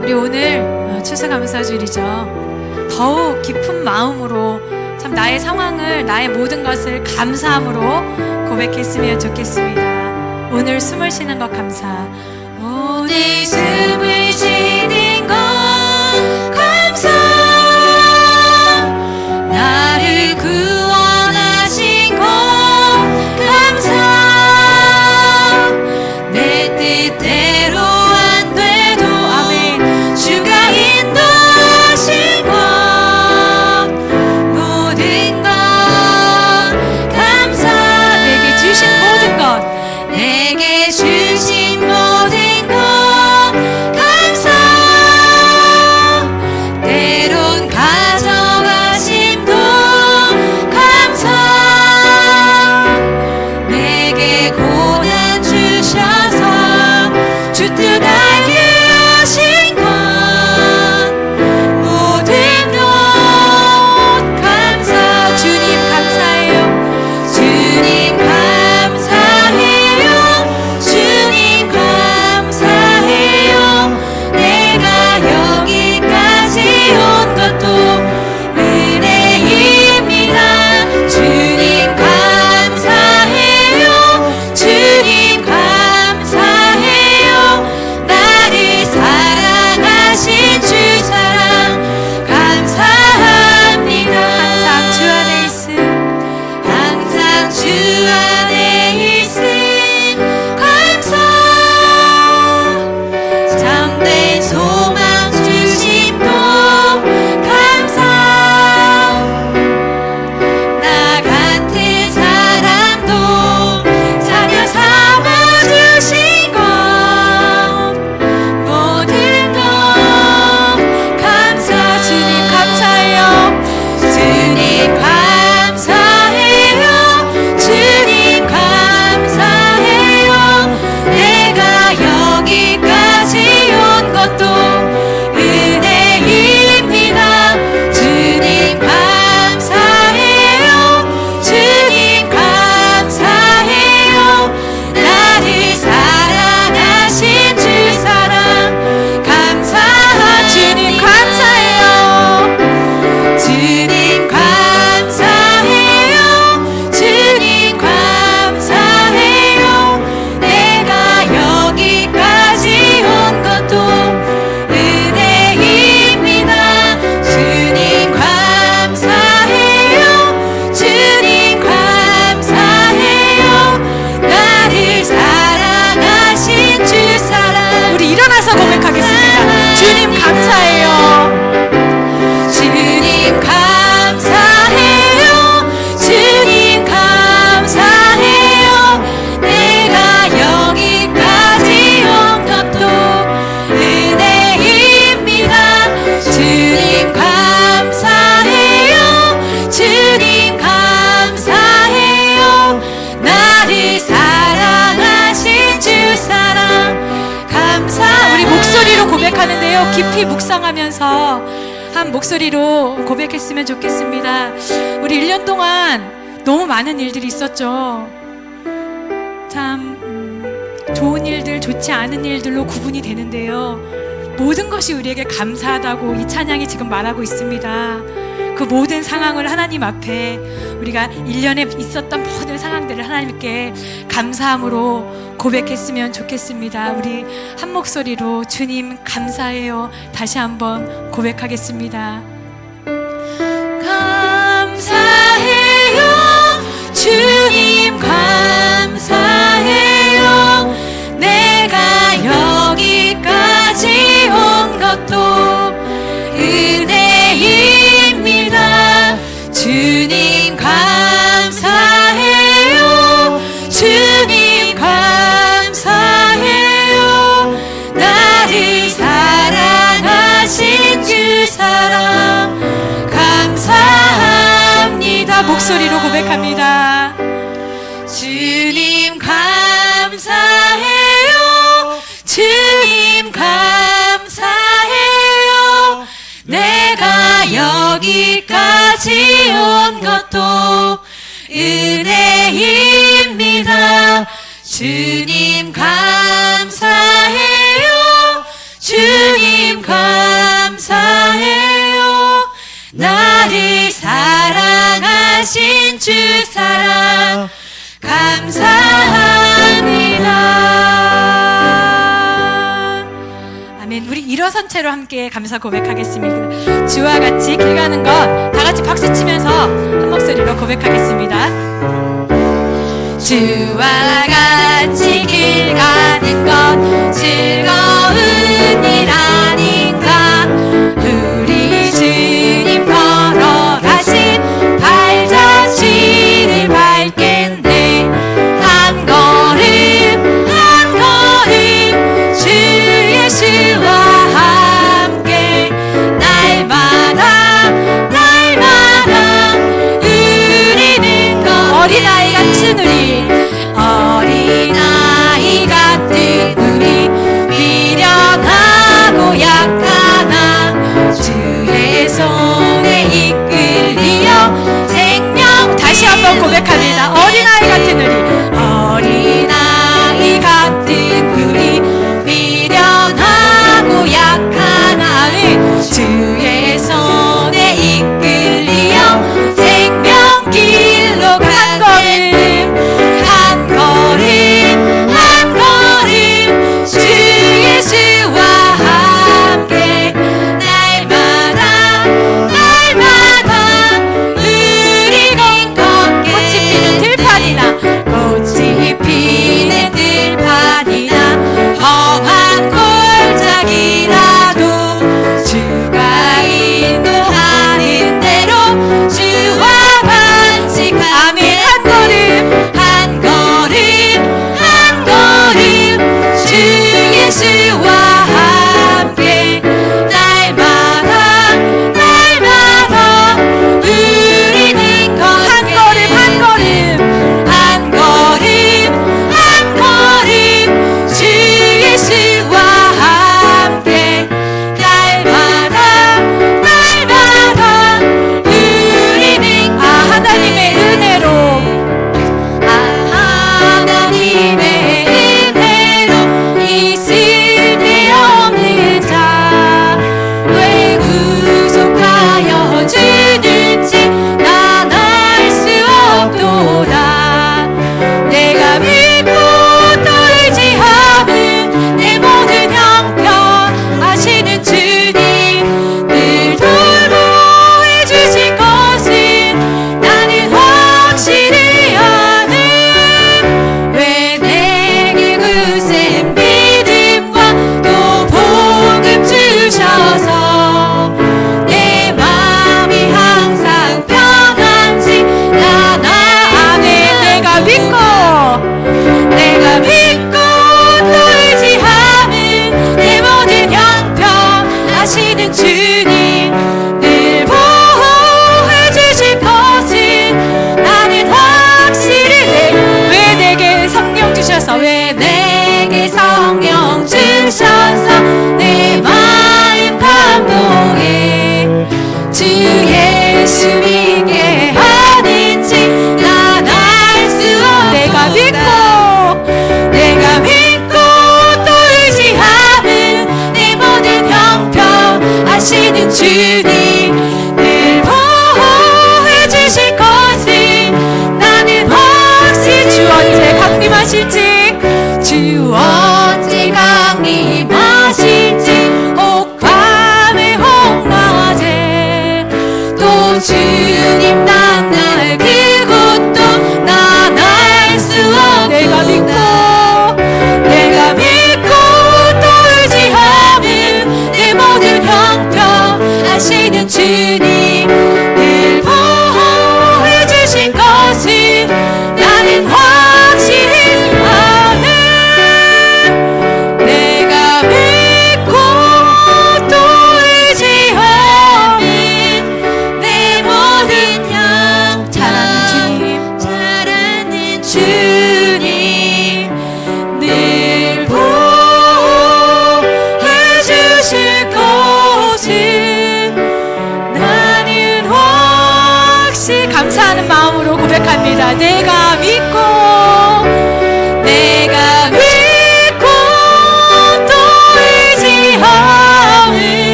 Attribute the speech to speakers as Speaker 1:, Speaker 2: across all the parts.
Speaker 1: 우리 오늘 어, 추수감사주일이죠. 더욱 깊은 마음으로 참 나의 상황을 나의 모든 것을 감사함으로 고백했으면 좋겠습니다. 오늘 숨을 쉬는 것 감사. 오늘 숨을 고백하는데요 깊이 묵상하면서 한 목소리로 고백했으면 좋겠습니다. 우리 1년 동안 너무 많은 일들이 있었죠. 참 음, 좋은 일들 좋지 않은 일들로 구분이 되는데요. 모든 것이 우리에게 감사하다고 이 찬양이 지금 말하고 있습니다 그 모든 상황을 하나님 앞에 우리가 1년에 있었던 모든 상황들을 하나님께 감사함으로 고백했으면 좋겠습니다. 우리 한 목소리로 주님 감사해요. 다시 한번 고백하겠습니다. 감사해요. 주님 감사해요. 내가 여기까지 온 것도 목소리로 고백합니다. 주님 감사해요. 주님 감사해요. 내가 여기까지 온 것도 은혜입니다. 주님 감사해요. 주님 감사해요. 나를 사랑 하신 주 사랑 감사합니다. 아멘. 우리 일어선 채로 함께 감사 고백하겠습니다. 주와 같이 길 가는 것 다 같이 박수 치면서 한 목소리로 고백하겠습니다. 주와 같이 길 가는 것 즐거운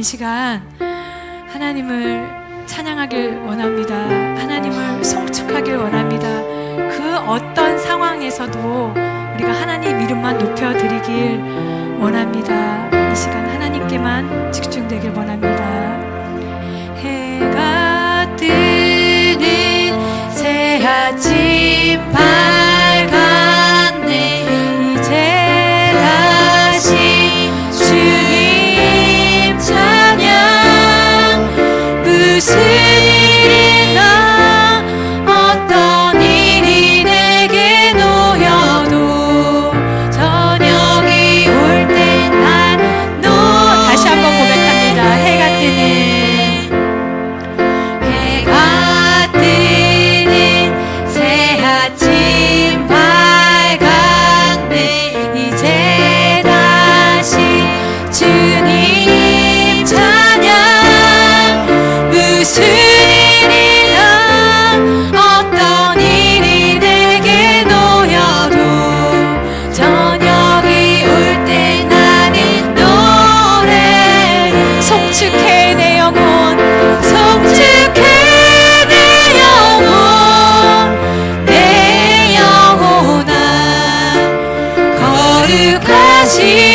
Speaker 1: 이 시간 하나님을 찬양하길 원합니다. 하나님을 송축하길 원합니다. 그 어떤 상황에서도 우리가 하나님 이름만 높여드리길 원합니다. 이 시간 하나님께만 집중되길 원합니다. 해가 뜨는 새 아침 밤 다시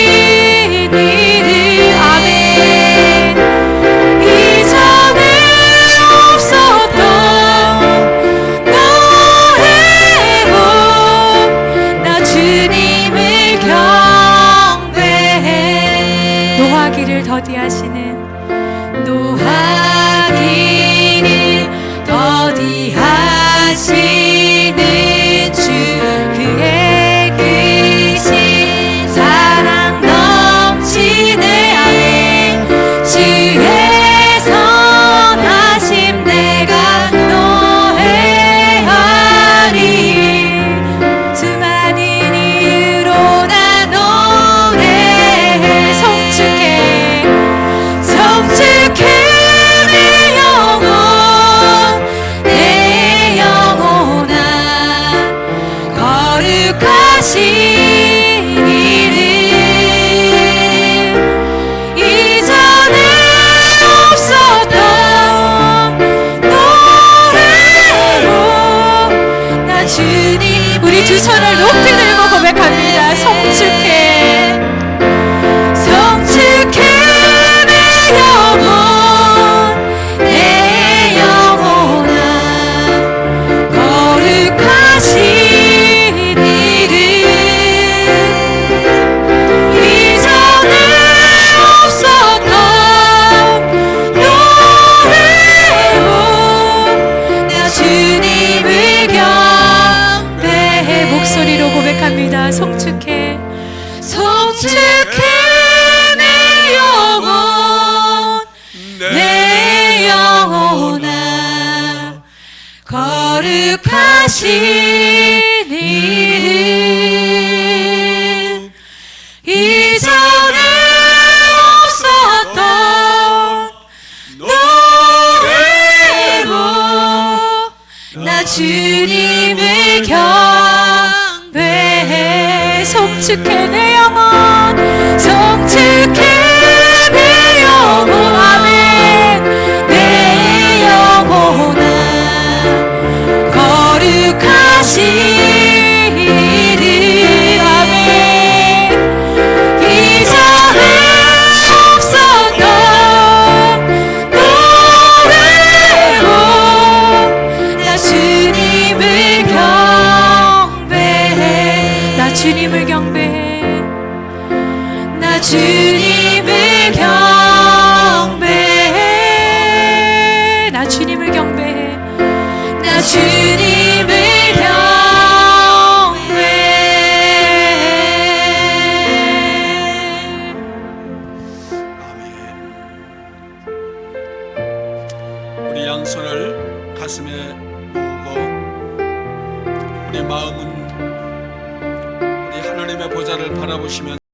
Speaker 1: 거룩하신 이는 이전에 없었던 노래로 나 주님을 경배해. 성축해 내 영혼 성축해